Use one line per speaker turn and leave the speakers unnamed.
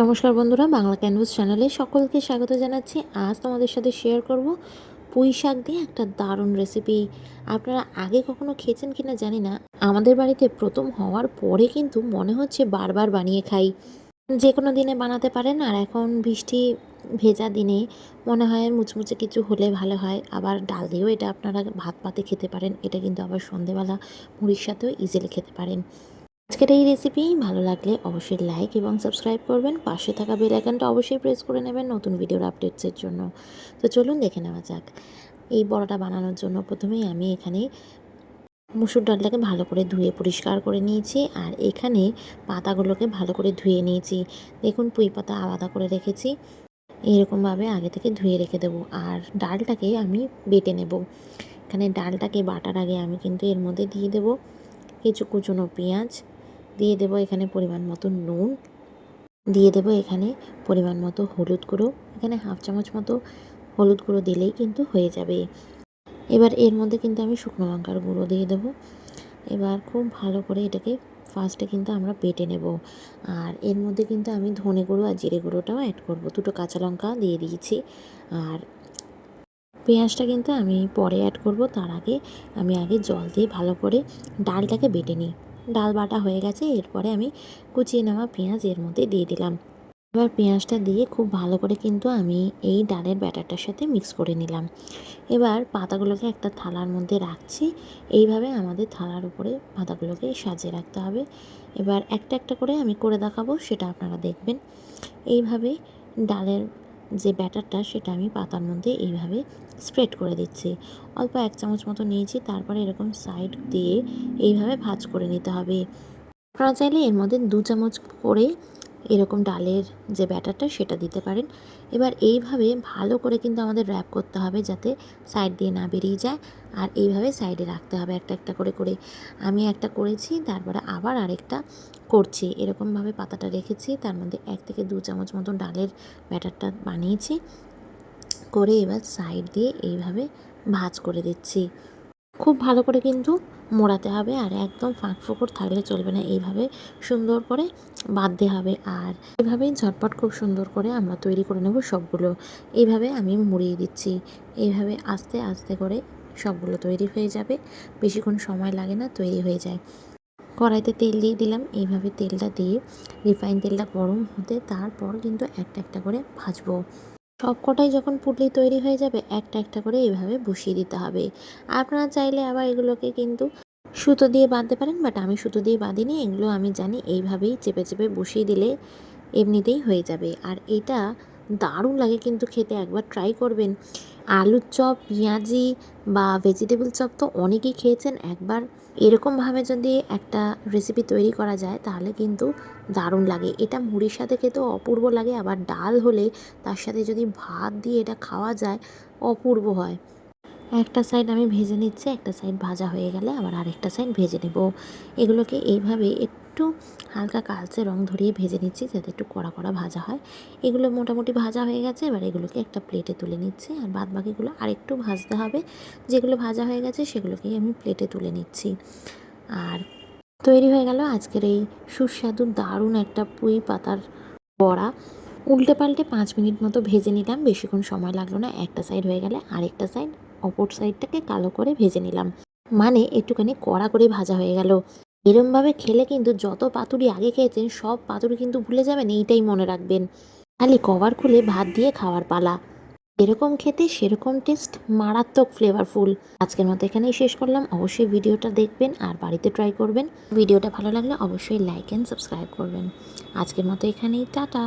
নমস্কার বন্ধুরা, বাংলা ক্যানভাস চ্যানেলে সকলকে স্বাগত জানাচ্ছি। আজ তোমাদের সাথে শেয়ার করব পুঁই শাক দিয়ে একটা দারুণ রেসিপি আপনারা আগে কখনো খেয়েছেন কিনা জানি না। আমাদের বাড়িতে প্রথম হওয়ার পরে কিন্তু মনে হচ্ছে বারবার বানিয়ে খাই। যে কোনো দিনে বানাতে পারেন, আর এখন বৃষ্টি ভেজা দিনে মনে হয় মুচমুচে কিছু হলে ভালো হয়। আবার ডাল দিয়েও এটা আপনারা ভাত পাতে খেতে পারেন, এটা কিন্তু আবার সন্ধেবেলা মুড়ির সাথেও ইজিলি খেতে পারেন। আজকের এই রেসিপি ভালো লাগলে অবশ্যই লাইক এবং সাবস্ক্রাইব করবেন। পাশে থাকা বেল আইকনটা অবশ্যই প্রেস করে নেবেন নতুন ভিডিওর আপডেটসের জন্য। তো চলুন দেখে নেওয়া যাক। এই বড়াটা বানানোর জন্য প্রথমেই আমি এখানে মুসুর ডালটাকে ভালো করে ধুয়ে পরিষ্কার করে নিয়েছি আর এখানে পাতাগুলোকে ভালো করে ধুয়ে নিয়েছি। দেখুন পুঁই পাতা আলাদা করে রেখেছি। এরকমভাবে আগে থেকে ধুয়ে রেখে দেবো আর ডালটাকে আমি বেটে নেব। এখানে ডালটাকে বাটার আগে আমি কিন্তু এর মধ্যে দিয়ে দেবো কিছু কুচনো পেঁয়াজ দিয়ে দেবো এখানে পরিমাণ মতো নুন। দিয়ে দেবো এখানে পরিমাণ মতো হলুদ গুঁড়ো। এখানে হাফ চামচ মতো হলুদ গুঁড়ো দিলেই কিন্তু হয়ে যাবে। এবার এর মধ্যে কিন্তু আমি শুকনো লঙ্কার গুঁড়ো দিয়ে দেবো। এবার খুব ভালো করে এটাকে ফার্স্টে কিন্তু আমরা বেটে নেব। আর এর মধ্যে কিন্তু আমি ধনে গুঁড়ো আর জিরে গুঁড়োটাও অ্যাড করব। দুটো কাঁচা লঙ্কা দিয়ে দিয়েছি। আর পেঁয়াজটা কিন্তু আমি পরে অ্যাড করব। তার আগে আমি আগে জল দিয়ে ভালো করে ডালটাকে বেটে নিই। ডাল বাটা হয়ে গেছে, এরপরে আমি কুচিয়ে নেওয়া পেঁয়াজ এর মধ্যে দিয়ে দিলাম। এবার পেঁয়াজটা দিয়ে খুব ভালো করে কিন্তু আমি এই ডালের ব্যাটারটার সাথে মিক্স করে নিলাম। এবার পাতাগুলোকে একটা থালার মধ্যে রাখছি, এইভাবে আমাদের থালার উপরে পাতাগুলোকে সাজিয়ে রাখতে হবে। এবার একটা একটা করে আমি করে দেখাবো, সেটা আপনারা দেখবেন। এইভাবে ডালের যে ব্যাটারটা সেটা আমি পাতার মধ্যে এইভাবে স্প্রেড করে দিচ্ছি। অল্প এক চামচ মতো নিয়েছি, তারপরে এরকম সাইড দিয়ে এইভাবে ভাজ করে নিতে হবে। আপনারা চাইলে এর মধ্যে দু চামচ করে এরকম ডালের যে ব্যাটারটা সেটা দিতে পারেন। এবার এইভাবে ভালো করে কিন্তু আমাদের র্যাপ করতে হবে যাতে সাইড দিয়ে না বেরিয়ে যায়। আর এইভাবে সাইডে রাখতে হবে একটা একটা করে করে। আমি একটা করেছি, তারপরে আবার আরেকটা করছি। এরকমভাবে পাতাটা রেখেছি, তার মধ্যে এক থেকে দু চামচ মতো ডালের ব্যাটারটা বানিয়েছি। করে এবার সাইড দিয়ে এইভাবে ভাজ করে দিচ্ছি। খুব ভালো করে কিন্তু মোড়াতে হবে আর একদম ফাঁক ফোকর থাকলে চলবে না। এইভাবে সুন্দর করে বাঁধতে হবে আর এভাবেই ঝটপট খুব সুন্দর করে আমরা তৈরি করে নেব সবগুলো। এইভাবে আমি মুড়িয়ে দিচ্ছি। এইভাবে আস্তে আস্তে করে সবগুলো তৈরি হয়ে যাবে। বেশিক্ষণ সময় লাগে না, তৈরি হয়ে যায়। কড়াইতে তেল দিয়ে দিলাম। এইভাবে তেলটা দিয়ে রিফাইন তেলটা গরম হতে তারপর কিন্তু একটা একটা করে ভাজবো। সব কটাই যখন পুটলি তৈরি হয়ে যাবে, একটা একটা করে এইভাবে বসিয়ে দিতে হবে। আপনারা চাইলে আবার এগুলোকে কিন্তু সুতো দিয়ে বাঁধতে পারেন বাট আমি সুতো দিয়ে বাঁধিনি, এগুলো আমি জানি এইভাবেই চেপে চেপে বসিয়ে দিলে এমনিতেই হয়ে যাবে। আর এটা দারুণ লাগে কিন্তু খেতে, একবার ট্রাই করবেন। আলুর চপ, পেঁয়াজি বা ভেজিটেবল চপ তো অনেকেই খেয়েছেন, একবার এরকমভাবে যদি একটা রেসিপি তৈরি করা যায়, তাহলে কিন্তু দারুণ লাগে। এটা মুড়ির সাথে খেতেও অপূর্ব লাগে, আবার ডাল হলে তার সাথে যদি ভাত দিয়ে এটা খাওয়া যায়, অপূর্ব হয়। একটা সাইড আমি ভেজে নিচ্ছি, একটা সাইড ভাজা হয়ে গেলে আবার আরেকটা সাইড ভেজে নেব। এগুলোকে এইভাবে একটু হালকা কালচে রং ধরিয়ে ভেজে নিচ্ছি যাতে একটু কড়া কড়া ভাজা হয়। এগুলো মোটামুটি ভাজা হয়ে গেছে, এবার এগুলোকে একটা প্লেটে তুলে নিচ্ছি। আর বাদ বাকিগুলো আরেকটু ভাজতে হবে। যেগুলো ভাজা হয়ে গেছে সেগুলোকেই আমি প্লেটে তুলে নিচ্ছি। আর তৈরি হয়ে গেল আজকের এই সুস্বাদু দারুণ একটা পুঁই পাতার বড়া। উল্টে পাল্টে পাঁচ মিনিট মতো ভেজে নিলাম, বেশিক্ষণ সময় লাগল না। একটা সাইড হয়ে গেলে আরেকটা সাইড অপর সাইডটাকে কালো করে ভেজে নিলাম। মানে একটুখানি কড়া করে ভাজা হয়ে গেল। এরমভাবে খেলে কিন্তু যত পাতুরি আগে খেয়েছেন, সব পাতুরি কিন্তু ভুলে যাবেন, এইটাই মনে রাখবেন। খালি কভার খুলে ভাত দিয়ে খাওয়ার পালা। এরকম খেতে সেরকম টেস্ট, মারাত্মক ফ্লেভারফুল আজকের মতো এখানেই শেষ করলাম। অবশ্যই ভিডিওটা দেখবেন আর বাড়িতে ট্রাই করবেন। ভিডিওটা ভালো লাগলে অবশ্যই লাইক অ্যান্ড সাবস্ক্রাইব করবেন। আজকের মতো এখানেই, টাটা!